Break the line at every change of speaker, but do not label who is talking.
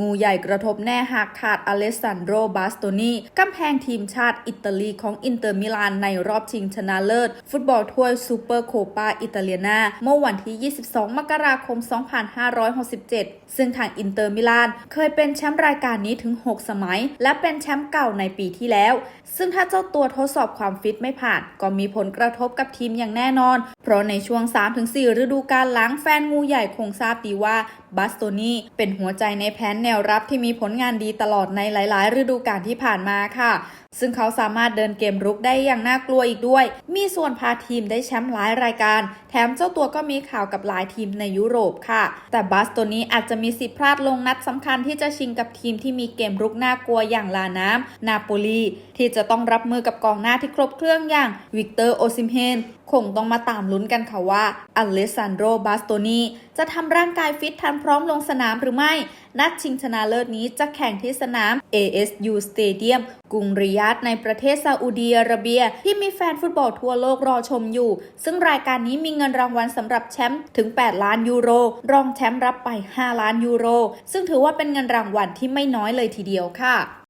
งูใหญ่กระทบแน่หากขาดอเลสซานโดรบาสโตนีกำแพงทีมชาติอิตาลีของอินเตอร์มิลานในรอบชิงชนะเลิศ ฟุตบอลถ้วยซูเปอร์โคปาอิตาเลียนาเมื่อวันที่ 22 มกราคม 2567 ซึ่งทางอินเตอร์มิลานเคยเป็นแชมป์รายการนี้ถึง 6 สมัย และเป็นแชมป์เก่าในปีที่แล้ว ซึ่งถ้าเจ้าตัวทดสอบความฟิตไม่ผ่าน ก็มีผลกระทบกับทีมอย่างแน่นอน เพราะในช่วง 3-4 ฤดูกาลหลังแฟนงูใหญ่คงทราบดีว่า บัสโตนีเป็นหัวใจในแผนแนวรับที่มีผลงานดีตลอดในหลาย ๆ ฤดูกาลที่ผ่านมาค่ะ ซึ่งเขาสามารถเดินเกมรุกได้อย่างน่ากลัวอีกด้วย มีส่วนพาทีมได้แชมป์หลายรายการ แถมเจ้าตัวก็มีข่าวกับหลายทีมในยุโรปค่ะ แต่บัสโตนีอาจจะมีสิทธิพลาดลงนัดสำคัญที่จะชิงกับทีมที่มีเกมรุกน่ากลัวอย่างลาน้ำนาโปลีที่จะต้องรับมือกับกองหน้าที่ครบเครื่องอย่างวิกเตอร์โอซิมเฮนคงต้องมาตามลุ้นกันค่ะว่าอเลสซานโดรบาสโตนีจะทำร่างกายฟิตทันพร้อมลงสนามหรือไม่ นัดชิงชนะเลิศนี้จะแข่งที่สนาม ASU Stadium กรุงริยาดในประเทศซาอุดีอาระเบีย ที่มีแฟนฟุตบอลทั่วโลกรอชมอยู่ ซึ่งรายการนี้มีเงินรางวัลสำหรับแชมป์ถึง 8 ล้านยูโร รองแชมป์รับไป 5 ล้านยูโร ซึ่งถือว่าเป็นเงินรางวัลที่ไม่น้อยเลยทีเดียวค่ะ